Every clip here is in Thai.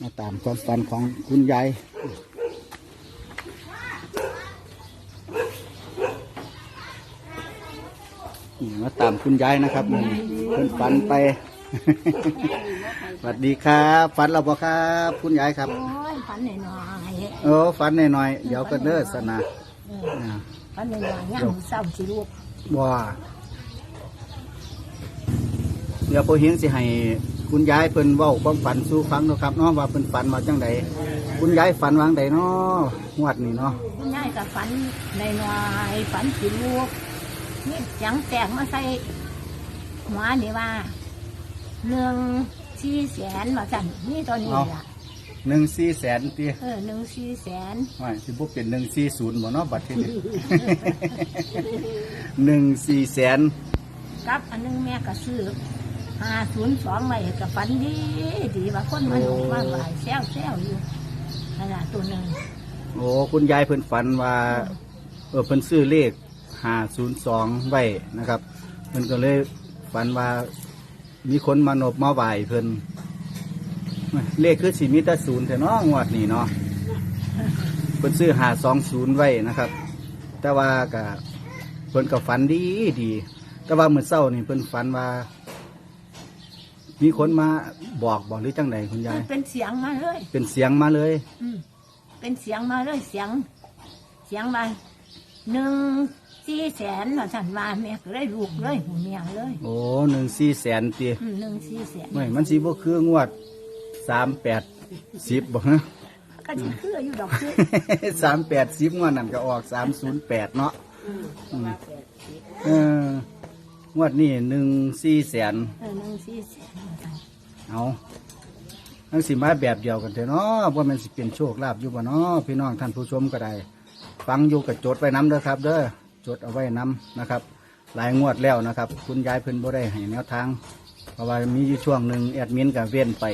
มาตามความฝันของคุณยายนี่มาตามคุณยายนะครับมันเพิ่นฝันไป สวัสดีครับ ฝันเราบ่ครับ คุณยายครับโอ้ยฝันหน่อยโอ้ฝันหน่อยๆเดี๋ยวก็เด้อสนะๆเอออ่าฝันหน่อยๆย่างเศร้าสิลูกว่าเดี๋ยวพอเฮียงสิให้ คุณยายเพิ่นเว้าความฝันสู่ฟังเนาะครับเนาะว่าเพิ่นฝันมาจังใดคุณยายฝันวางใดเนาะงวดนี้เนาะคุณยายกับฝันหน่อยๆฝันสิลูกนี่ยังแตกมาใส่หัวนี่ว่าหนึ่งสี่แสนมาสั่นนี่ตอนนี้ล่ะหนึ่งสี่แสนตีเออหนึ่งสี่แสนว่าสิบ่เป็นหนึ่งสี่ศูนย์บ่เนาะบัตรที่นี่ หนึ่งสี่แสนกับอันหนึงแม่ก็ซื้อ ห้าศูนย์สองไว้กับฝันดีดีว่าคนมันออกมาหลายแซวแซวอยู่นั่นแหละตัวหนึ่งโอ้คุณยายเพิ่นฝันว่าเออเพิ่นซื้อเลขห้าศูนย์สองไว้นะครับเพิ่นก็เลยฝันว่ามีคนมานบมาไหวเพิ่นเลขคือสีมิตรศูนย์แต่นาะงวดนี้เนาะเพิ่นซื้อหาสองศูนย์ไว้นะครับ แต่ว่าก็เพิ่นก็ฝันดีดี แต่ว่าเมื่อเช้านี่เพิ่นฝันว่า มีคนมาบอกบอกหรือจังใดคุณยาย เป็นเสียงมาเลยเป็นเสียงมาเลย อืมเป็นเสียงมาเลยเสียง เสียงมาหนึ่งสี่แสนว่าสันว่าแม่ก็เลยลูกเลยหูเมียเลยโอ้หนึ่งสี่แสนตีอืมหนึ่งสี่แสนไม่มันสีบ่คืองวดสามแปดสิบบ่ฮะก็จะคืออยู่ดอกคือสามแปดสิบงวดนั่นก็ออกสามศูนย์แปดเนาะอืมเออ งวดนี้หนึ่งสี่แสนเออหนึ่งสี่แสนว่าซั่นเอาทั้งสิมาแบบเดียวกันเถอะเนาะว่ามันสิเป็นโชคลาภอยู่บ่เนาะพี่น้องท่านผู้ชมก็ได้ ฟังอยู่กับจดไว้น้ำเด้อครับ เด้อจดเอาไว้น้ำนะครับ หลายงวดแล้วนะครับ คุณยายเพิ่นบ่ได้ให้แนวทาง เพราะว่ามีอยู่ช่วงหนึ่งแอดมินกับเว้นไป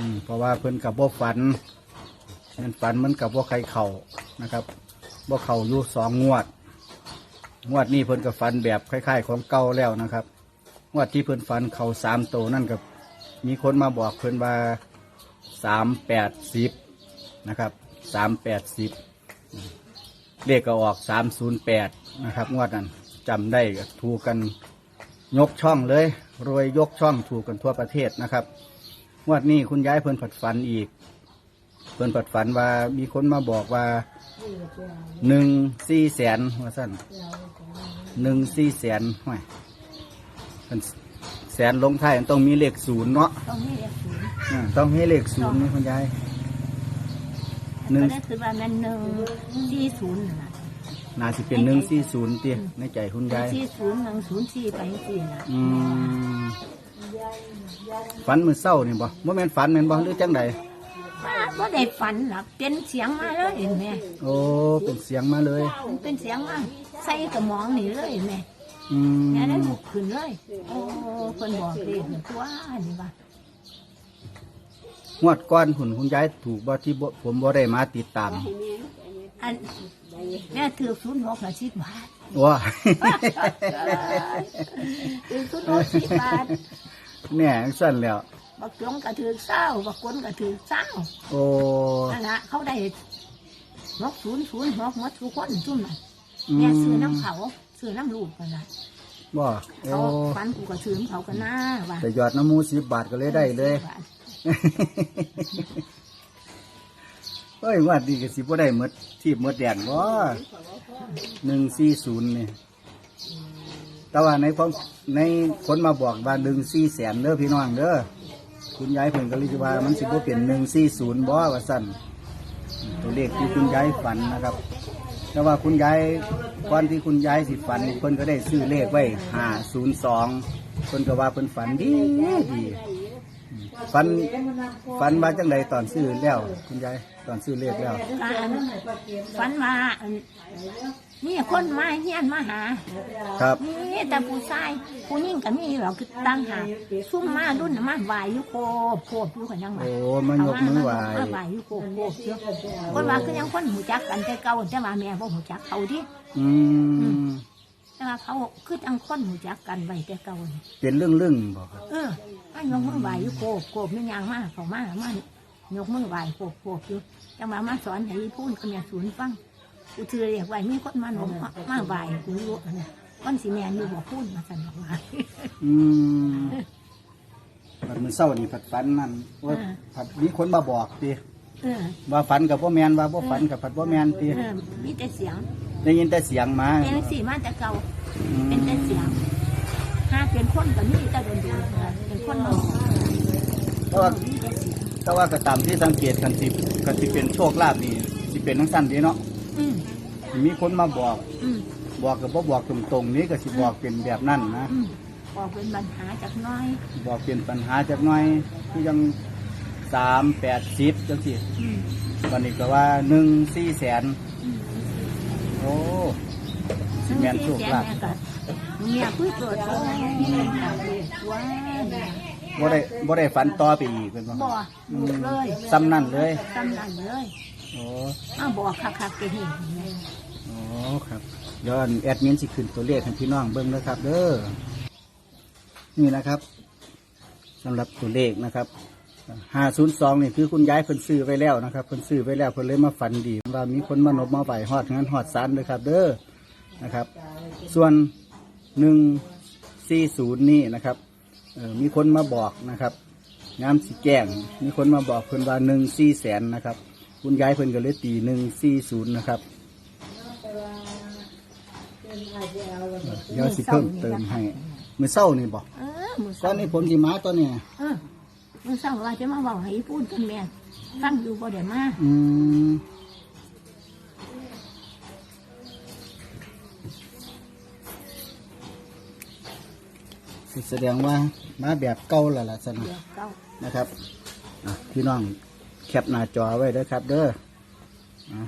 อืมเพราะว่าเพิ่นกับบ่ฝันเพิ่นฝันมันกับบ่ใครเข่านะครับบ่เข่าอยู่สองงวด งวดนี้เพิ่นกับฝันแบบคล้าย ๆ ของเก่าแล้วนะครับ งวดที่เพิ่นฝันเขาสามโตนั่นกับมีคนมาบอกเพิ่นว่าสามแปดสิบนะครับสามแปดสิบเลขก็ออกสามศูนย์แปดนะครับ งวดนั้นจำได้ถูกกันยกช่องเลย รวยยกช่องถูกกันทั่วประเทศนะครับงวดนี้คุณย้ายเพิ่นผัดฝันอีก เพิ่นผัดฝันว่ามีคนมาบอกว่า หนึ่งสี่แสนว่าสั้นหนึ่งสี่แสนห้วยเพิ่นแสนลงท้ายมันต้องมีเลขศูนย์เนาะต้องมีเลขศูนย์อ่าต้องมีเลขศูนย์นี่คุณยายหนึ่งก็ได้คือว่ามันหนึ่งสี่ศูนย์น่ะน่าสิเป็นหนึ่งสี่ศูนย์เตี้ยในใจคุณยายสี่ศูนย์หนึ่งศูนย์สี่ไปสี่น่ะอืมฝันมือเศร้านี่บ่บ่แม่นฝันแม่นบ่หรือจังใดว่า บ่ได้ฝันหรอกเป็นเสียงมาเลยเห็นไหมโอ้เป็นเสียงมาเลย มันเป็นเสียงมาใส่กระหมองนี่เลยเห็นไหมอืมเนี่ยได้บุกขึ้นเลย โอ้คนบอกเลยเหมือนว่านี่ว่างวดก้อนหุ่นคุณยายถูกบ่ที่บ่ผมบ่ได้มาติดตามอันแม่ถือศูนย์หกละสิบบาทว้าถือศูนย์หกสิบบาทแน่สั่นแล้ว บักจงก็ถือเศร้าบักกนก็ถือเศร้าโอ้นั่นละเขาได้หกศูนย์ศูนย์หกหมดทุกคนจุ่มน่ะอืแม่มซื้อน้ำเขาซื้อน้ำลูกกันละบ่โอ้เขาฟันกูก็ซื้อน้ำเขากันหน้าว่าแต่ยอดน้ำหมูสิบบาทก็เลยได้เลยเฮ้ยว่าดีก็สิบ่ได้หมดที่หมดแดนบ่หนึ่งสี่ศูนย์นี่แต่ว่าในความในคนมาบอกว่าหนึ่งสี่แสนเด้อพี่น้องเด้อ คุณยายเพิ่นก็เลยสิว่ามันสิบ่เปลี่ยนหนึ่งสี่ศูนย์บ่ว่าสั้นตัวเลขที่คุณยายฝันนะครับแต่ว่าคุณยายก่อนที่คุณยายสิฝันเพิ่นก็ได้ซื้อเลขไว้ห้าศูนย์สองเพิ่นก็ว่าเพิ่นฝันดีดี ฝันฝันมาจังไดตอนซื้อแล้ว คุณยายตอนซื้อเลขแล้วอันฝันว่าอันนี่คนมาเฮียนมาหาครับนี่แต่ผู้ชายผู้ยิ่งก็มีเราคือตั้งหาซุ่มมารุ่นน่ะมาไหวายอยู่โคบโคบอยู่กันยังไงโอ้มันยกมือไหวมาไหวายอยู่โคบโคบอยู่คนว่าคือยังคนหูจักกันแต่เก่าแต่ว่าแม่บ่หูจักเขาดิอืมแต่แต่ว่าเขาคือจังคนหูจักกันไว้แต่เก่านี่เป็นเรื่องเรื่องบอกครับเออ มายกมือไหวอยู่โกบโกบไม่ยางมากเขามามันยกมือไหวโกบโกบอยู่จังมามาสอนให้พูดกับแม่ศูนย์ฟังกูถือเรียกไหวมีคนมาหนมมาไหวกูรู้อันนี้วันสีแมนอยู่บอกพูดมาสั่นบอกว่าอืมผัดมือเศร้านี่ผัดฝันนั่นว่าอ่าผัดมีคนมาบอกตีเออว่าฝันกับพ่อแมนว่าพ่ฝันกับผัดพ่อแมนตีเออมีแต่เสียง ได้ยินแต่เสียงมาเป็นสีมาแต่เก่าอืมเป็นแต่เสียง ถ้าเป็นคนก็มีแต่โดนดูเป็นคนมาบอกแต่ว่ามีแต่เสียงแต่ว่าก็ตามที่สังเกตกันสิกันสิเป็นโชคลาภนี่สิเป็นทั้งสั้นดีเนาะอืมมีคนมาบอกอืมบอกกับบ่บอกตรงๆนี้ก็สิบอกเป็นแบบนั้นนะอืมบอกเป็นปัญหาจากน้อยบอกเป็นปัญหาจากหน้อยคือยังสามแปดสิบจังสิอืมวันนี้ก็ว่าหนึ่งสี่แสนอืมโอ้สิแมนโชคลาภเนี่ย เพื่อเกิดโอ้ยว้าบ่ได้บ่ได้ฝันต่อไปอีกเป็นบ่บ่ลูกเลยซ้ำนั่นเลยซ้ำนั่นเลยโอ้อ้าวบอกคักๆจะเห็นไงโอ้ครับเดี๋ยวแอดมินสิขึ้นตัวเลขให้พี่น้องเบิ่งนะครับ เด้อนี่นะครับสำหรับตัวเลขนะครับห้าศูนย์สองนี่คือคุณยายเพิ่นซื้อไว้แล้วนะครับเพิ่นซื้อไว้แล้วเพิ่นเลยมาฝันดีว่ามีคนมานบมาไหวฮอดงานฮอดสารเลยครับ เด้อนะครับ ส่วน หนึ่งสี่ศูนย์นี่นะครับเอ่อมีคนมาบอกนะครับงามสีแก้งมีคนมาบอกเพิ่นว่าหนึ่งสี่แสนนะครับ คุณยายเพิ่นก็เลยตีหนึ่งสี่ศูนย์นะครับเดี๋ยวสิเพิ่มเติมให้มือเศร้านี่บอกเออมือตอเศร้านนี้ผมสิมาตอนนี้เออมือเศร้าว่าจะมาบอกให้พูดกันแม่ฟังอยู่บ่เดี๋ยวมาอืม แสดงว่ามาแบบเก่าแล้วล่ะสนะเดี๋ยวเก้านะครับอะพี่น้องแคปหน้าจอไว้เด้อครับ เด้ออะ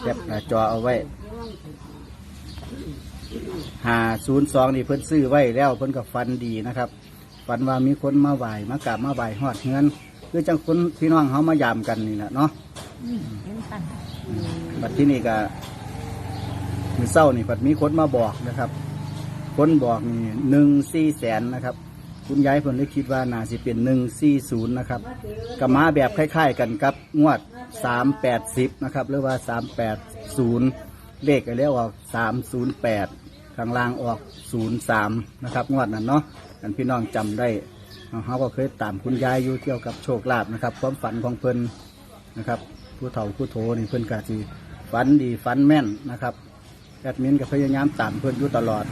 แคปหน้าจอเอาไว้หาศูนย์สองนี่เพิ่นซื้อไว้แล้วเพิ่นก็ฟันดีนะครับฟันว่ามีคนมาไหวมากราบมาไหวหอดเงินคือจังคนพี่น้องเขามายามกันนี่แหละเนาะอืมเห็นกันบัดที่นี่ก็มือเศร้านี่บัดมีคนมาบอกนะครับ คนบอกนี่หนึ่งสี่แสนนะครับ คุณยายเพิ่นเลยคิดว่าน่าสิเป็นหนึ่งสี่ศูนย์นะครับกับมาแบบคล้ายๆกันกับงวดสามแปดสิบนะครับหรือว่าสามแปดศูนย์เลขก็เรียกว่าสามศูนย์แปดข้างล่างออกศูนย์สามนะครับ งวดนั้นเนาะกันพี่น้องจำได้เขาก็เคยตามคุณยายอยู่เกี่ยวกับโชคลาภนะครับ ความฝันของเพิ่นนะครับ ผู้เฒ่าผู้โทนี่เพิ่นกะสิฝันดีฝันแม่นนะครับแอดมินก็พยายามตามเพิ่นอยู่ตลอด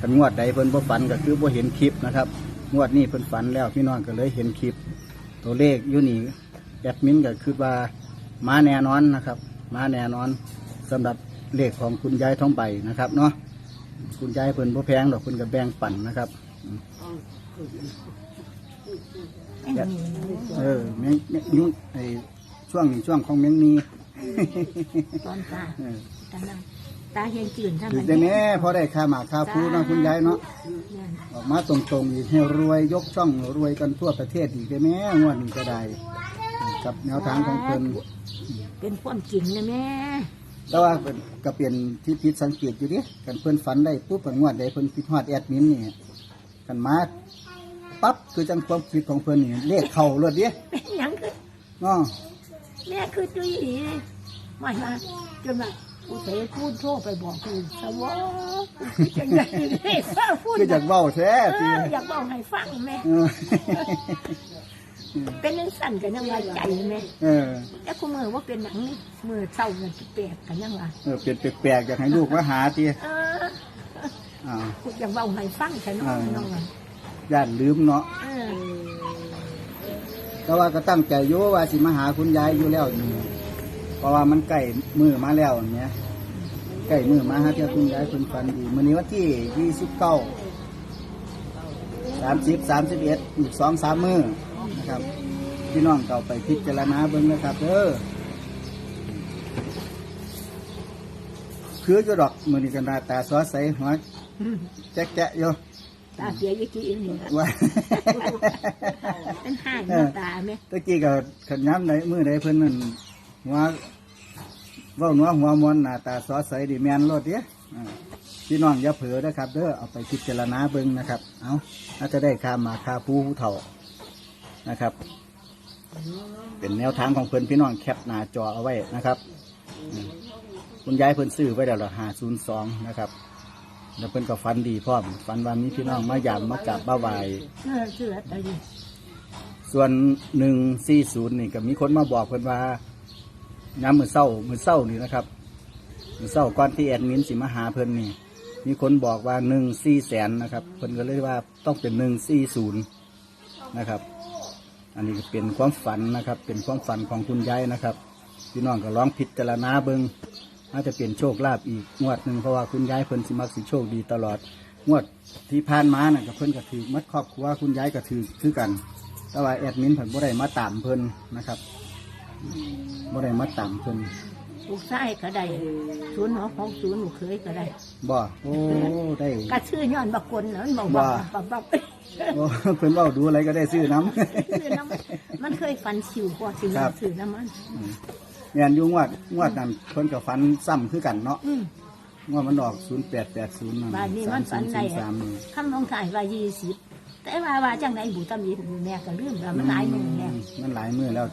กันงวดใดเพิ่นบ่ฝันก็คือบ่เห็นคลิปนะครับ งวดนี้เพิ่นฝันแล้วพี่น้องก็เลยเห็นคลิป ตัวเลขอยู่นี่แอดมินก็คือว่ามาแน่นอนนะครับมาแน่นอนสำหรับเลขของคุณยายทองใบนะครับเนาะคุณยายเพิ่นบ่แพงดอกเพิ่นก็แบ่งปันนะครับไม่มีเออแมงแมงยุ่งไอช่วงนี้ช่วงของแมงมีตอนตาเออตานั่ง ตาเห็นจืดทั้งถือนั้นได้แน่พอได้ค่าหมากค่าพูเนาะคุณยายเนาะเนี่ยออกมาตรงๆอีกให้รวยยกช่องรวยกันทั่วประเทศอีกได้แม่งวดนี้ก็ได้กับแนวทางของเพิ่นเป็นความจริงนะแม่แต่ว่าเพิ่นก็เปลี่ยนที่ผิดสังเกตอยู่ดิกันเพิ่นฝันได้ปุ๊บเพิ่นงวดได้เพิ่นคิดฮอดแอดมินนี่กันมาปั๊บคือจังความคิดของเพิ่นนี่เลขเข้ารถดิเป็นหยังคือเนาะแม่คือจุ้ยไม่มาจนแบบ กูเตะพูดโทรไปบอกคือสวอจังไงให้ฟังพูดคือจากเว้าแท้เอติออยากบอกให้ฟังแม่ เออเป็นนังสั่นกันยังไงใจแม่เออแต่คุณมือว่าเป็นหนังนี่มือเศร้าเงินแปลกกันยังไงเออเป็นแปลกๆอยากให้ลูกมาหาติเอออ่าพูดอยากบอกให้ฟังฉันน้องน้องอะย่านลืมเนาะเออแต่ว่าก็ตั้งใจอยู่ว่าสิมาหาคุณยายอยู่แล้วนี่ เพราะว่ามันใกล้มือมาแล้วเนี่ยใกล้มือมาฮะเที่ยคุณยายคุณฟันดีมื้อนี้วันที่ยี่สิบเก้าสามสิบสามสิบเอ็ดอีกสองสามมือนะครับพี่น้องเก่าไปพิจารณาเบิ่งนะครับเด้อคือจะดอกมือนี้กันหน้าตาซอใสหัวแจ๊กแจ๊ะอยู่ตาเสียยี่กี่อีนี่ละว่าเป็นห่างหน้าตาไหมตะกี้ก็ขันย้ำในมือใดเพิ่นนั่น หัวเว้าหัวหัวมวนหน้าตาซอใสดีแมนรถเด้อ่าพี่น้องอย่าเผลอนะครับเด้อเอาไปพิจารณาเบิ่งนะครับ เอาน่าจะได้ค่ามาค่าผู้ผู้เฒ่านะครับ เป็นแนวทางของเพิ่นพี่น้องแคปหน้าจอเอาไว้นะครับอืมคุณยายเพิ่นซื้อไว้แล้วหาศูนย์สองนะครับแล้วเพิ่นก็ฟันดีพร้อมฟันว่ามีพี่น้องมาหยามมากราบบ้าวเออเสือตะดีส่วนหนึ่งสี่ศูนย์นี่ก็มีคนมาบอกเพิ่นว่า ย้ำมือเศร้ามือเศร้านี่นะครับมือเศร้าก่อนที่แอดมินสิมาหาเพิ่นนี่ มีคนบอกว่าหนึ่งสี่แสนนะครับ เพิ่นก็เลยว่าต้องเป็นหนึ่งสี่ศูนย์นะครับ อันนี้เป็นความฝันนะครับ เป็นความฝันของคุณยายนะครับพี่น้องก็ลองพิจารณาเบิงน่าจะเป็นโชคลาภอีกงวดหนึ่งเพราะว่าคุณยายเพิ่นสิมักสิโชคดีตลอดงวดที่ผ่านมาน่ะกับเพิ่นก็ถือมัดครอบครัวคุณยายก็ถือคือกัน แต่ว่าแอดมินเพิ่นบ่ได้มาตามเพิ่นนะครับ บ่ได้มาตามเพิ่นลูกชายก็ได้ศูนย์หกหกศูนย์ลูกเคยก็ได้บ่โอ้ได้ก็ชื่อย้อนบักคนเนาะมันบอกว่าบักบักบักโอ้เพิ่นเว้าดูอะไรก็ได้ซื้อน้ำชื่อน้ำมันเคยฟันชิวพอสิครับชื่อน้ำมันแม่นอยู่งวดงวดนั้นเพิ่นก็ฝันซ้ำคือกันเนาะอืมงวดมันออก0880นั่นบ้านนี้มันฝันได้3003นี่คำลงถ่ายว่ายี่สิบแต่ว่าว่าจังไหนบุตรมีแม่ก็ลืมแล้วมันหลายมือแม่มันหลายมือแล้ว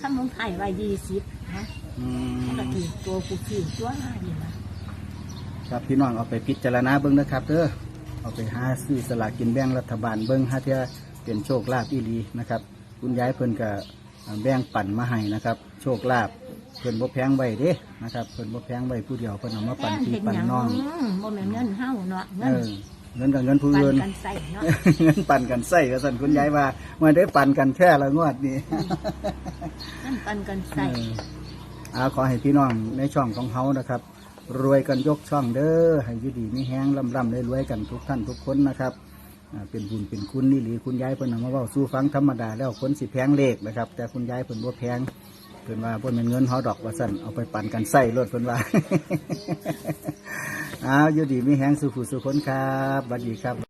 ติคำลงถ่ายว่ายี่สิบนะอืมันก็มถือตัวกูถือตัวนี่นะครับพี่น้องเอาไปพิจารณาเบิ่งนะครับเด้อเอาไปหาซื้อสลากกินแบ่งรัฐบาลเบิ่งหาเทื่อเป็นโชคลาภอีหลีนะครับ คุณยายเพิ่นก็แบ่งปันมาให้นะครับ โชคลาภเพิ่นบ่แพงไว้เด้นะครับเพิ่นบ่แพงไว้ผู้เดียวเพิ่นเอามาแทปันนพี่เห็นปันอย่างน้องบ่แม่นเงินเฮาเนาะเงิเอนอ เงินกับเงินผู้ปันอื่นกันใส่เนาะเงินปันกันใส่ก็สั่นคุณยายว่ามาได้ปันกันแค่ละงวดนี้เงินปันกันใส่เอออาขอให้พี่น้องในช่องของเขานะครับ รวยกันยกช่องเด้อให้อยุดีมีแห้งร่ำร่ำได้รวยกันทุกท่านทุกคนนะครับอ่าเป็นบุญเป็นคุณนี่หรือคุณยายเพิ่นเอามาเว้าสู้ฟังธรรมดาแล้วคนสิแพงเลขนะครับ แต่คุณยายเพิ่นบ่แพงเพิ่นว่าเพิ่นเป็นเงินเฮาดอกว่าสั่นเอาไปปั่นกันใส่รถเพิ่นว่า อ้าวอยู่ดีมีแห้งสุขุสุขคนครับบัดดีครับ